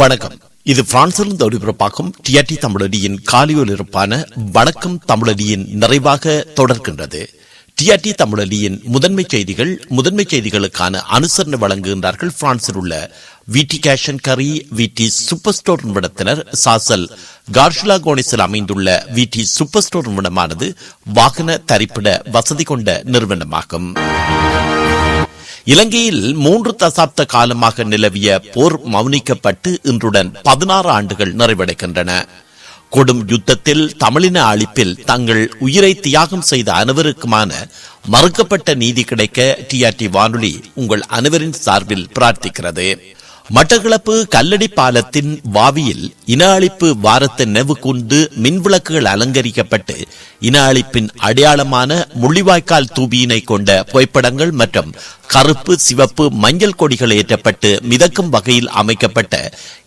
வணக்கம். இது பிரான்சிலிருந்து ஒளிபரப்பாகும் டிஆர்டி தமிழடியின் காலியொலிருப்பான வணக்கம் தமிழடியின் நிறைவாக தொடர்கின்றது. டிஆர்டி தமிழடியின் முதன்மை செய்திகள் முதன்மை செய்திகளுக்கான அனுசரணை வழங்குகின்றார்கள் பிரான்சில் உள்ள விடி கேஷன் கரி விடி சூப்பர் ஸ்டோர் நிறுவனத்தினர் சாசல் கார்ஷுலா கோனிஸில் அமைந்துள்ள விடி சூப்பர் ஸ்டோர் நிறுவனமானது வாகன தரிப்பிட வசதி கொண்ட நிறுவனமாகும். இலங்கையில் மூன்று தசாப்த காலமாக நிலவிய போர் மௌனிக்கப்பட்டு இன்றுடன் பதினாறு ஆண்டுகள் நிறைவடைகின்றன. கொடும் யுத்தத்தில் தமிழின அழிப்பில் தங்கள் உயிரை தியாகம் செய்த அனைவருக்குமான மறுக்கப்பட்ட நீதி கிடைக்க டிஆர்டி வானொலி உங்கள் அனைவரின் சார்பில் பிரார்த்திக்கிறது. மட்டக்களப்பு கல்லடி பாலத்தின் வாவியில் இன அழிப்பு வாரத்தை நினைவு கூர்ந்து மின்விளக்குகள் அலங்கரிக்கப்பட்டு இன அழிப்பின் அடையாளமான முள்ளிவாய்க்கால் தூபியினை கொண்ட புகைப்படங்கள் மற்றும் கருப்பு சிவப்பு மஞ்சள் கொடிகள் ஏற்றப்பட்டு மிதக்கும் வகையில் அமைக்கப்பட்ட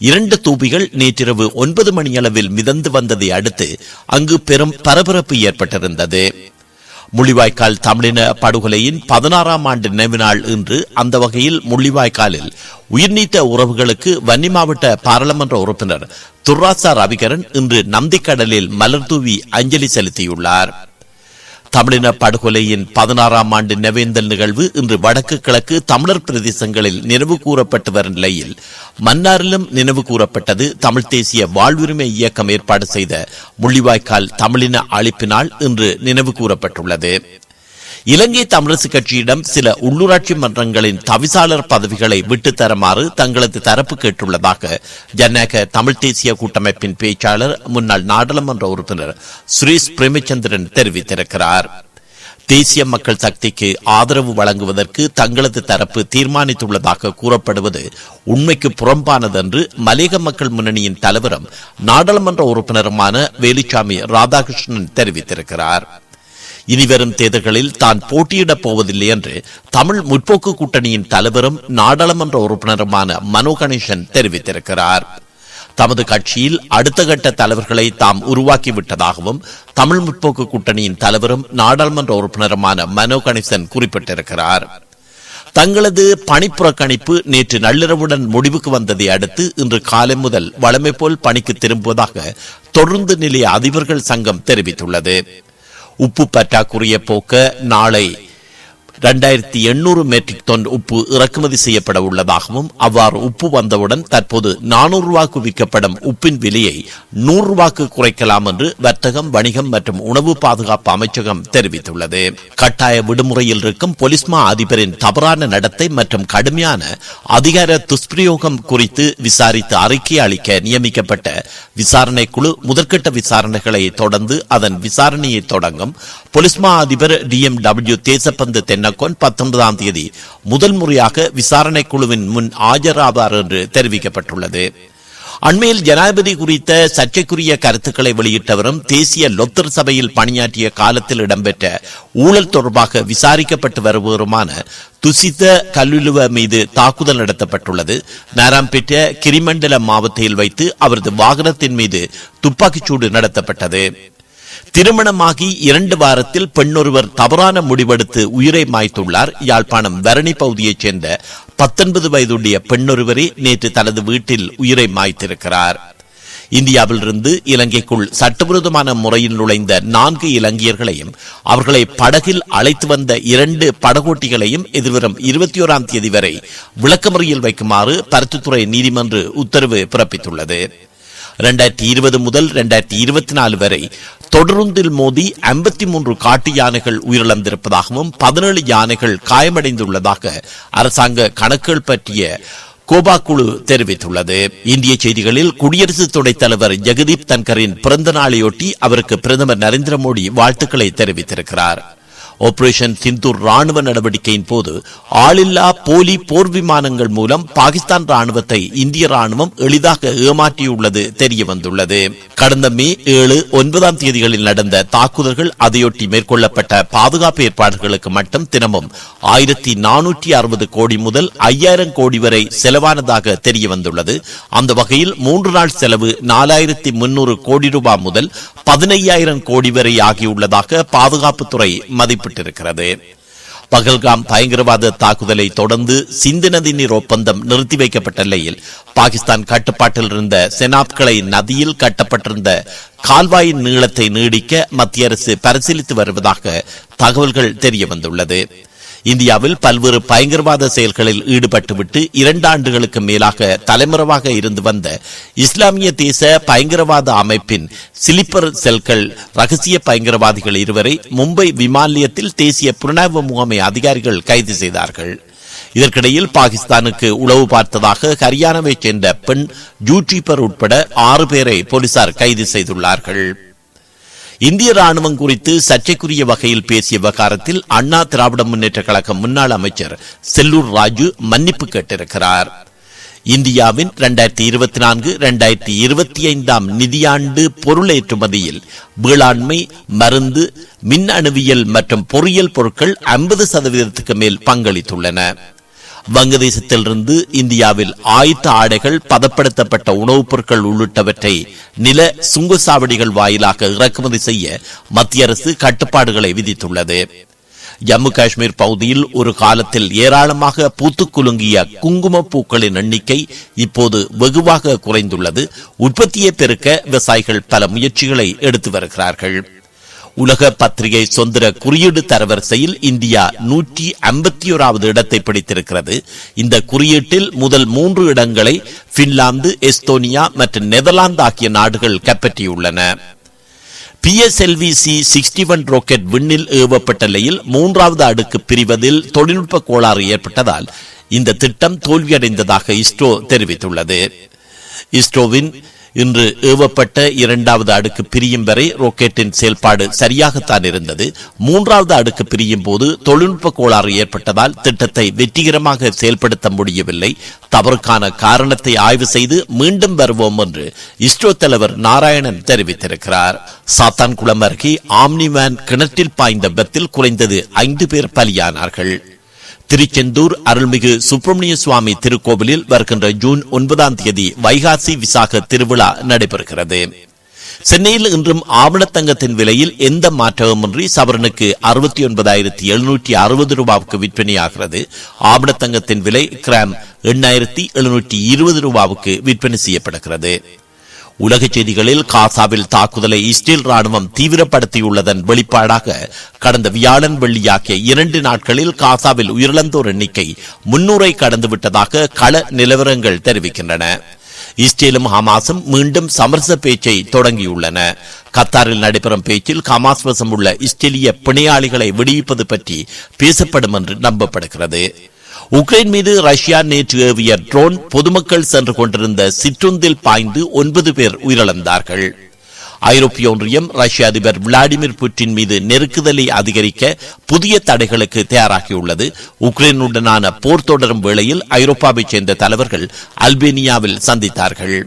இரண்டு தூபிகள் நேற்றிரவு ஒன்பது மணியளவில் மிதந்து வந்ததை அடுத்து அங்கு பெரும் பரபரப்பு ஏற்பட்டிருந்தது. முள்ளிவாய்க்கால் தமிழின படுகொலையின் பதினாறாம் ஆண்டு நினைவு நாள் இன்று அந்த வகையில் முள்ளிவாய்க்காலில் உயிர்நீத்த உறவுகளுக்கு வன்னி மாவட்ட பாராளுமன்ற உறுப்பினர் துர்ராசா ரவிகரன் இன்று நந்திக்கடலில் மலர் தூவி அஞ்சலி செலுத்தியுள்ளார். தமிழின படுகொலையின் பதினாறாம் ஆண்டு நினைவேந்தல் நிகழ்வு இன்று வடக்கு கிழக்கு தமிழர் பிரதேசங்களில் நினைவு கூறப்பட்டு வரும் நிலையில் மன்னாரிலும் நினைவு கூறப்பட்டது தமிழ் தேசிய வாழ்வுரிமை இயக்கம் ஏற்பாடு செய்த முள்ளிவாய்க்கால் தமிழின அழிப்பினால் இன்று நினைவு கூறப்பட்டுள்ளது. இலங்கை தமிழரசு கட்சியிடம் சில உள்ளூராட்சி மன்றங்களின் தவிசாளர் பதவிகளை விட்டு தருமாறு தங்களது தரப்பு கேட்டுள்ளதாக ஜனநாயக தமிழ் தேசிய கூட்டமைப்பின் பேச்சாளர் முன்னாள் நாடாளுமன்ற உறுப்பினர் சுரேஷ் பிரேமச்சந்திரன் தெரிவித்திருக்கிறார். தேசிய மக்கள் சக்திக்கு ஆதரவு வழங்குவதற்கு தங்களது தரப்பு தீர்மானித்துள்ளதாக கூறப்படுவது உண்மைக்கு புறம்பானது என்று மலேக மக்கள் முன்னணியின் தலைவரும் நாடாளுமன்ற உறுப்பினருமான வேலுச்சாமி ராதாகிருஷ்ணன் தெரிவித்திருக்கிறார். இனிவரும் தேர்தல்களில் தான் போட்டியிடப் போவதில்லை என்று தமிழ் முற்போக்கு கூட்டணியின் தலைவரும் நாடாளுமன்ற உறுப்பினருமான மனோ கணேசன் தெரிவித்திருக்கிறார். தமது கட்சியில் அடுத்த கட்ட தலைவர்களை தாம் உருவாக்கிவிட்டதாகவும் தமிழ் முற்போக்கு கூட்டணியின் தலைவரும் நாடாளுமன்ற உறுப்பினருமான மனோ கணேசன் குறிப்பிட்டிருக்கிறார். தங்களது பணிப்புறக்கணிப்பு நேற்று நள்ளிரவுடன் முடிவுக்கு வந்ததை அடுத்து இன்று காலை முதல் வழமை போல் பணிக்கு திரும்புவதாக தொடர்ந்து நிலைய அதிபர்கள் சங்கம் தெரிவித்துள்ளது. உப்பு பற்றாக்குறையை போக்க நாளை இரண்டாயிரத்தி எண்ணூறு மெட்ரிக் டன் உப்பு இறக்குமதி செய்யப்பட உள்ளதாகவும் அவ்வாறு உப்பு வந்தவுடன் தற்போது நானூறு ரூபாய்க்கு விற்கப்படும் உப்பின் விலையை நூறு ரூபாய்க்கு குறைக்கலாம் என்று வர்த்தகம் வணிகம் மற்றும் உணவு பாதுகாப்பு அமைச்சகம் தெரிவித்துள்ளது. கட்டாய விடுமுறையில் இருக்கும் பொலிஸ்மா அதிபரின் தவறான நடத்தை மற்றும் கடுமையான அதிகார துஷ்பிரயோகம் குறித்து விசாரித்து அறிக்கை அளிக்க நியமிக்கப்பட்ட விசாரணை குழு முதற்கட்ட விசாரணைகளை தொடர்ந்து அதன் விசாரணையை தொடங்கும். பொலிஸ்மா அதிபர் டி எம் டபிள்யூ தேசப்பந்து தென்ன தென்னக்கோன் பத்தொன்பதாம் தேதி முதல் முறையாக விசாரணை குழுவின் முன் ஆஜராவார் என்று தெரிவிக்கப்பட்டுள்ளது. அண்மையில் ஜனாதிபதி குறித்த சர்ச்சைக்குரிய கருத்துக்களை வெளியிட்டவரும் தேசிய லொத்தர் சபையில் பணியாற்றிய காலத்தில் இடம்பெற்ற ஊழல் தொடர்பாக விசாரிக்கப்பட்டு வருபவருமான துசித்த கல்லுலுவ மீது தாக்குதல் நடத்தப்பட்டுள்ளது. நாராம்பேட்ட கிரிமண்டல மாவட்டத்தில் வைத்து அவரது வாகனத்தின் மீது துப்பாக்கிச்சூடு நடத்தப்பட்டது. திருமணமாகி இரண்டு வாரத்தில் பெண்ணொருவர் தவறான முடிவெடுத்து உயிரை மாய்த்துள்ளார். யாழ்ப்பாணம் வரணி பகுதியைச் சேர்ந்த பத்தொன்பது வயதுடைய பெண்ணொருவரே நேற்று தனது வீட்டில் உயிரை மாய்த்திருக்கிறார். இந்தியாவிலிருந்து இலங்கைக்குள் சட்டவிரோதமான முறையில் நுழைந்த நான்கு இலங்கையர்களையும் அவர்களை படகில் அழைத்து வந்த இரண்டு படகோட்டிகளையும் எதிர்வரும் இருபத்தி ஓராம் தேதி வரை விளக்கமறியில் வைக்குமாறு பருத்தித்துறை நீதிமன்று உத்தரவு பிறப்பித்துள்ளது. ரெண்டாயிரத்தி இருபது முதல் இரண்டாயிரத்தி இருபத்தி நாலு வரை தொடருந்தில் மோதி ஐம்பத்தி மூன்று காட்டு யானைகள் உயிரிழந்திருப்பதாகவும் பதினேழு யானைகள் காயமடைந்துள்ளதாக அரசாங்க கணக்குகள் பற்றிய கோபா குழு தெரிவித்துள்ளது. இந்திய செய்திகளில் குடியரசு துணைத் தலைவர் ஜெகதீப் தன்கரின் பிறந்த நாளையொட்டி அவருக்கு பிரதமர் நரேந்திர மோடி வாழ்த்துக்களை தெரிவித்திருக்கிறார். ஆபரேஷன் சிந்தூர் ராணுவ நடவடிக்கையின் போது ஆளில்லா போலி போர் விமானங்கள் மூலம் பாகிஸ்தான் ராணுவத்தை இந்திய ராணுவம் எளிதாக ஏமாற்றியுள்ளது தெரிய வந்துள்ளது கடந்த மே ஏழு ஒன்பதாம் தேதிகளில் நடந்த தாக்குதல்கள் அதையொட்டி மேற்கொள்ளப்பட்ட பாதுகாப்பு ஏற்பாடுகளுக்கு மட்டும் தினமும் ஆயிரத்தி நானூற்றி அறுபது கோடி முதல் ஐயாயிரம் கோடி வரை செலவானதாக தெரிய வந்துள்ளது அந்த வகையில் மூன்று நாள் செலவு நாலாயிரத்தி முன்னூறு கோடி ரூபாய் முதல் பதினையாயிரம் கோடி வரை ஆகியுள்ளதாக பாதுகாப்புத்துறை மதிப்பு மதிப்பிட்டிருக்கிறது பகல்காம் பயங்கரவாத தாக்குதலை தொடர்ந்து சிந்து நதி நீர் ஒப்பந்தம் நிறுத்தி வைக்கப்பட்ட நிலையில் பாகிஸ்தான் கட்டுப்பாட்டில் இருந்த செனாப்களை நதியில் கட்டப்பட்டிருந்த கால்வாயின் நீளத்தை நீடிக்க மத்திய அரசு பரிசீலித்து வருவதாக தகவல்கள் தெரிய வந்துள்ளது இந்தியாவில் பல்வேறு பயங்கரவாத செயல்களில் ஈடுபட்டுவிட்டு இரண்டு ஆண்டுகளுக்கு மேலாக தலைமறைவாக இருந்து வந்த இஸ்லாமிய தேச பயங்கரவாத அமைப்பின் சிலிப்பர் செல்கள் ரகசிய பயங்கரவாதிகள் இருவரை மும்பை விமான நிலையத்தில் தேசிய புலனாய்வு முகமை அதிகாரிகள் கைது செய்தார்கள். இதற்கிடையில் பாகிஸ்தானுக்கு உளவு பார்த்ததாக ஹரியானாவைச் சேர்ந்த பெண் யூடியூபர் உட்பட ஆறு பேரை போலீசார் கைது செய்துள்ளார்கள். இந்திய ராணுவம் குறித்து சர்ச்சைக்குரிய வகையில் பேசிய விவகாரத்தில் அண்ணா திராவிட முன்னேற்ற கழக முன்னாள் அமைச்சர் செல்லூர் ராஜு மன்னிப்பு கேட்டிருக்கிறார். இந்தியாவின் இரண்டாயிரத்தி இருபத்தி நான்கு இரண்டாயிரத்தி இருபத்தி ஐந்தாம் நிதியாண்டு பொருள் ஏற்றுமதியில் வேளாண்மை மருந்து மின் அணுவியல் மற்றும் பொறியியல் பொருட்கள் ஐம்பது சதவீதத்துக்கு மேல் பங்களித்துள்ளன. வங்கதேசத்திலிருந்து இந்தியாவில் ஆயுத்த ஆடைகள் பதப்படுத்தப்பட்ட உணவுப் பொருட்கள் உள்ளிட்டவற்றை நில சுங்கசாவடிகள் வாயிலாக இறக்குமதி செய்ய மத்திய அரசு கட்டுப்பாடுகளை விதித்துள்ளது. ஜம்மு காஷ்மீர் பகுதியில் ஒரு காலத்தில் ஏராளமாக பூத்து குலுங்கிய குங்கும பூக்களின் எண்ணிக்கை இப்போது வெகுவாக குறைந்துள்ளது. உற்பத்தியை பெருக்க விவசாயிகள் பல முயற்சிகளை எடுத்து வருகிறார்கள். உலக பத்திரிகை சுதந்திர குறியீடு தரவரிசையில் இந்தியா நூற்றி ஐம்பத்தி ஓராவது இடத்தை பிடித்திருக்கிறது. இந்த குறியீட்டில் முதல் மூன்று இடங்களை பின்லாந்து எஸ்தோனியா மற்றும் நெதர்லாந்து ஆகிய நாடுகள் கைப்பற்றியுள்ளன. PSLV C sixty one rocket விண்ணில் ஏவப்பட்ட நிலையில் மூன்றாவது அடுக்கு பிரிவதில் தொழில்நுட்ப கோளாறு ஏற்பட்டதால் இந்த திட்டம் தோல்வியடைந்ததாக இஸ்ரோ தெரிவித்துள்ளது. இஸ்ரோவின் இன்று ஏவப்பட்ட இரண்டாவது அடுக்கு பிரியும் வரை ராக்கெட்டின் செயல்பாடு சரியாகத்தான் இருந்தது. மூன்றாவது அடுக்கு பிரியும் போது தொழில்நுட்ப கோளாறு ஏற்பட்டதால் திட்டத்தை வெற்றிகரமாக செயல்படுத்த முடியவில்லை. தவறுக்கான காரணத்தை ஆய்வு செய்து மீண்டும் வருவோம் என்று இஸ்ரோ தலைவர் நாராயணன் தெரிவித்திருக்கிறார். சாத்தான்குளம் அருகே ஆம்னிவேன் கிணற்றில் பாய்ந்த விபத்தில் குறைந்தது ஐந்து பேர் பலியானார்கள். திருச்செந்தூர் அருள்மிகு சுப்பிரமணிய சுவாமி திருக்கோவிலில் வருகின்ற ஜூன் ஒன்பதாம் தேதி வைகாசி விசாக திருவிழா நடைபெறுகிறது. சென்னையில் இன்றும் ஆவணத்தங்கத்தின் விலையில் எந்த மாற்றமுமின்றி சவரனுக்கு அறுபத்தி ஒன்பதாயிரத்தி எழுநூற்றி அறுபது ரூபாவுக்கு விற்பனையாகிறது. ஆவணத்தங்கத்தின் விலை கிராம் எண்ணாயிரத்தி எழுநூற்றி இருபது ரூபாவுக்கு விற்பனை செய்யப்படுகிறது. உலக செய்திகளில் காசாவில் தாக்குதலை இஸ்ரேல் ராணுவம் தீவிரப்படுத்தியுள்ளதன் வெளிப்பாடாக கடந்த வியாழன் வெள்ளியாகிய இரண்டு நாட்களில் காசாவில் உயிரிழந்தோர் எண்ணிக்கை முன்னூரை கடந்து விட்டதாக கள நிலவரங்கள் தெரிவிக்கின்றன. இஸ்ரேலும் ஹமாஸும் மீண்டும் சமரச பேச்சை தொடங்கியுள்ளன. கத்தாரில் நடைபெறும் பேச்சில் ஹமாஸ் வசம் உள்ள இஸ்ரேலிய பிணையாளிகளை விடுவிப்பது பற்றி பேசப்படும் என்று நம்பப்படுகிறது. உக்ரைன் மீது ரஷ்யா நேற்று ஏவிய ட்ரோன் பொதுமக்கள் சென்று கொண்டிருந்த சிற்றுந்தில் பாய்ந்து ஒன்பது பேர் உயிரிழந்தார்கள். ஐரோப்பிய ஒன்றியம் ரஷ்ய அதிபர் விளாடிமிர் புட்டின் மீது நெருக்குதலை அதிகரிக்க புதிய தடைகளுக்கு தயாராகியுள்ளது. உக்ரைனுடனான போர் தொடரும் வேளையில் ஐரோப்பாவைச் சேர்ந்த தலைவர்கள் அல்பேனியாவில் சந்தித்தார்கள்.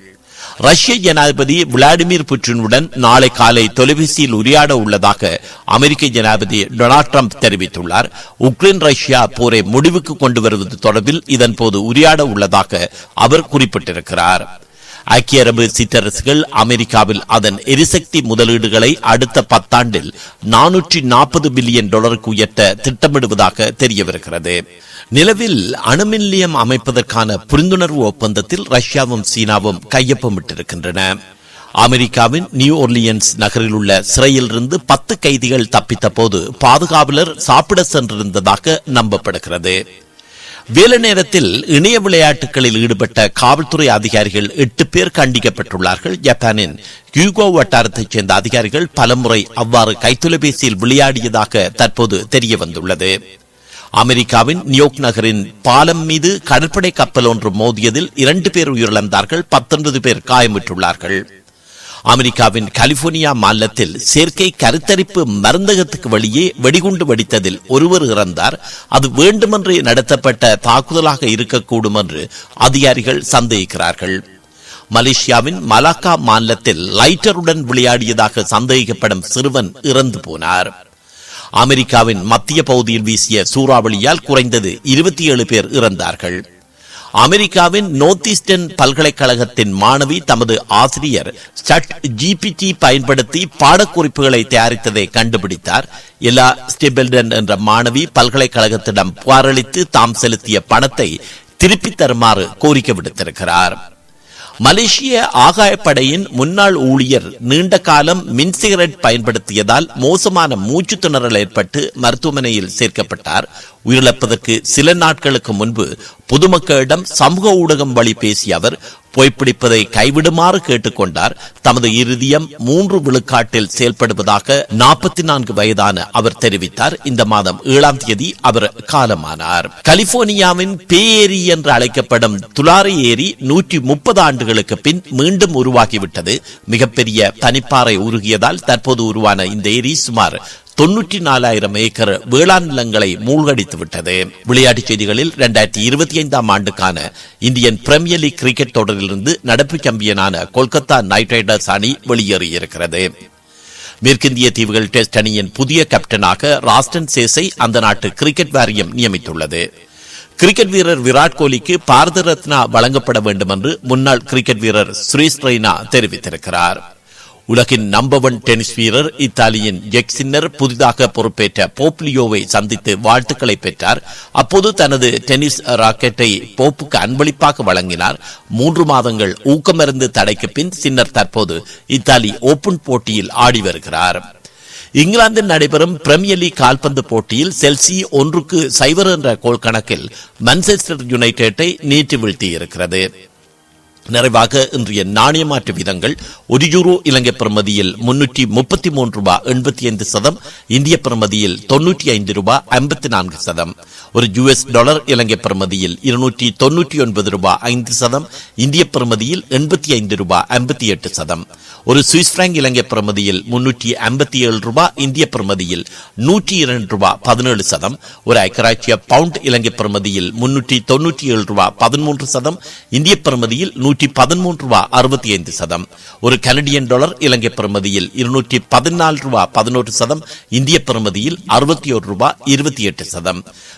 ரஷ்ய ஜனாதிபதி விளாடிமிர் புட்டினுடன் நாளை காலை தொலைபேசியில் உரையாட உள்ளதாக அமெரிக்க ஜனாதிபதி டொனால்ட் ட்ரம்ப் தெரிவித்துள்ளார். உக்ரைன் ரஷ்யா போரை முடிவுக்கு கொண்டு வருவது தொடர்பில் இதன்போது உரையாட உள்ளதாக அவர் குறிப்பிட்டிருக்கிறார். ஐக்கிய அரபு சிற்றரசுகள் அமெரிக்காவில் அதன் எரிசக்தி முதலீடுகளை அடுத்த பத்தாண்டில் நானூற்றி நாற்பது பில்லியன் டாலருக்கு உயர்த்த திட்டமிடுவதாக தெரியவிருக்கிறது நிலவில் அணுமின் நிலையம் அமைப்பதற்கான புரிந்துணர்வு ஒப்பந்தத்தில் ரஷ்யாவும் சீனாவும் கையொப்பமிட்டிருக்கின்றன. அமெரிக்காவின் நியூ ஒர்லியன்ஸ் நகரில் உள்ள சிறையிலிருந்து பத்து கைதிகள் தப்பித்த போது பாதுகாவலர் சாப்பிட சென்றிருந்ததாக நம்பப்படுகிறது. வேலை நேரத்தில் இணைய விளையாட்டுகளில் ஈடுபட்ட காவல்துறை அதிகாரிகள் எட்டு பேர் கண்டிக்கப்பட்டுள்ளார்கள். ஜப்பானின் யூகோ வட்டாரத்தைச் சேர்ந்த அதிகாரிகள் பலமுறை அவ்வாறு கைத்தொலைபேசியில் விளையாடியதாக தற்போது தெரிய வந்துள்ளது அமெரிக்காவின் நியூயோர்க் நகரின் பாலம் மீது கடற்படை கப்பல் ஒன்று மோதியதில் இரண்டு பேர் உயிரிழந்தார்கள் பத்தொன்பது பேர் காயமுற்றுள்ளார்கள். அமெரிக்காவின் கலிபோர்னியா மாநிலத்தில் செயற்கை கருத்தரிப்பு மருந்தகத்துக்கு வெளியே வெடிகுண்டு வெடித்ததில் ஒருவர் இறந்தார். அது வேண்டுமென்றே நடத்தப்பட்ட தாக்குதலாக இருக்கக்கூடும் என்று அதிகாரிகள் சந்தேகிக்கிறார்கள். மலேசியாவின் மலாக்கா மாநிலத்தில் லைட்டருடன் விளையாடியதாக சந்தேகிக்கப்படும் சிறுவன் இறந்து போனார். அமெரிக்காவின் மத்திய பகுதியில் வீசிய சூறாவளியால் குறைந்தது இருபத்தி ஏழு பேர் இறந்தார்கள். அமெரிக்காவின் நோர்த் ஈஸ்டர்ன் பல்கலைக்கழகத்தின் மாணவி தமது ஆசிரியர் சட் ஜிபிடி பயன்படுத்தி பாடக்குறிப்புகளை தயாரித்ததை கண்டுபிடித்தார். எல்லா ஸ்டிபெல்டன் என்ற மாணவி பல்கலைக்கழகத்திடம் புகாரளித்து தாம் செலுத்திய பணத்தை திருப்பித் தருமாறு கோரிக்கை விடுத்திருக்கிறார். மலேசிய ஆகாயப்படையின் முன்னாள் ஊழியர் நீண்ட காலம் மின் சிகரெட் பயன்படுத்தியதால் மோசமான மூச்சு திணறல் ஏற்பட்டு மருத்துவமனையில் சேர்க்கப்பட்டார். உயிரிழப்பதற்கு சில நாட்களுக்கு முன்பு பொதுமக்களிடம் சமூக ஊடகம் வழி பேசிய அவர் புகைப்பிடிப்பதை கைவிடுமாறு கேட்டுக்கொண்டார். தமது இறுதியம் மூன்று விழுக்காட்டில் செயல்படுவதாக நாற்பத்தி நான்கு வயதான அவர் தெரிவித்தார். இந்த மாதம் ஏழாம் தேதி அவர் காலமானார். கலிபோர்னியாவின் பே ஏரி என்று அழைக்கப்படும் துலாரி ஏரி நூற்றி முப்பது ஆண்டுகளுக்கு பின் மீண்டும் உருவாகிவிட்டது. மிகப்பெரிய பனிப்பாறை உருகியதால் தற்போது உருவான இந்த ஏரி சுமார் தொன்னூற்றி நாலாயிரம் ஏக்கர் வேளாண் நிலங்களை மூழ்கடித்து விட்டது விளையாட்டுச் செய்திகளில் இரண்டாயிரத்தி இருபத்தி ஐந்தாம் ஆண்டுக்கான இந்தியன் பிரீமியர் லீக் கிரிக்கெட் தொடரிலிருந்து நடப்பு சாம்பியனான கொல்கத்தா நைட் ரைடர்ஸ் அணி வெளியேறியிருக்கிறது. மேற்கிந்திய தீவுகள் டெஸ்ட் அணியின் புதிய கேப்டனாக ராஸ்டன் சேஸை அந்த நாட்டு கிரிக்கெட் வாரியம் நியமித்துள்ளது. கிரிக்கெட் வீரர் விராட் கோலிக்கு பாரத ரத்னா வழங்கப்பட வேண்டும் என்று முன்னாள் கிரிக்கெட் வீரர் சுரேஷ் ரெய்னா தெரிவித்திருக்கிறார். உலகின் நம்பர் ஒன் டென்னிஸ் வீரர் இத்தாலியின் ஜெக் சின்னர் புதிதாக பொறுப்பேற்ற போப்லியோவை சந்தித்து வாழ்த்துக்களை பெற்றார். அப்போது தனது டென்னிஸ் ராக்கெட்டை போப்புக்கு அன்பளிப்பாக வழங்கினார். மூன்று மாதங்கள் ஊக்கமருந்து தடைக்கு பின் சின்னர் தற்போது இத்தாலி ஓபன் போட்டியில் ஆடி வருகிறார். இங்கிலாந்தில் நடைபெறும் பிரீமியர் லீக் கால்பந்து போட்டியில் செல்சி ஒன்றுக்கு சைவர் என்ற கோல் கணக்கில் மான்செஸ்டர் யுனைடெட்டை நேற்று வீழ்த்தியிருக்கிறது. நிறைவாக இன்றைய நாணய மாற்று வீதங்கள் ஒரு யூரோ இலங்கை பிரமதியில் முன்னூற்றி முப்பத்தி மூன்று ரூபாய் எண்பத்தி ஐந்து சதம் இந்திய பிரமதியில் தொன்னூற்றி ஐந்து ரூபாய் ஐம்பத்தி நான்கு சதம். ஒரு யுஎஸ் டாலர் இலங்கை பிரமதியில் இருநூற்றி தொன்னூற்றி ஒன்பது ரூபாய் ஐந்து சதம் இந்திய பிரமதியில் எண்பத்தி ஐந்து ரூபாய் ஐம்பத்தி எட்டு சதம். ஒரு சுவிஸ் பிராங்க் இலங்கை பிரமதியில் முன்னூற்றி ஐம்பத்தி ஏழு ரூபாய் இந்திய பிரமதியில் நூற்றி இரண்டு ரூபாய் பதினேழு சதம். ஒரு ஐக்கராட்சிய பவுண்ட் இலங்கை பிரமதியில் முன்னூற்றி தொன்னூற்றி ஏழு ரூபாய் பதிமூன்று சதம் இந்திய பிரமதியில் நூற்றி பதிமூன்று ரூபாய் அறுபத்தி ஐந்து சதம். ஒரு கனடியன் டாலர் இலங்கை பிரமதியில் இருநூற்றி பதினாலு ரூபாய் பதினோரு சதம். இந்திய பிரமதியில் அறுபத்தி ஒரு ரூபாய் இருபத்தி எட்டு சதம்.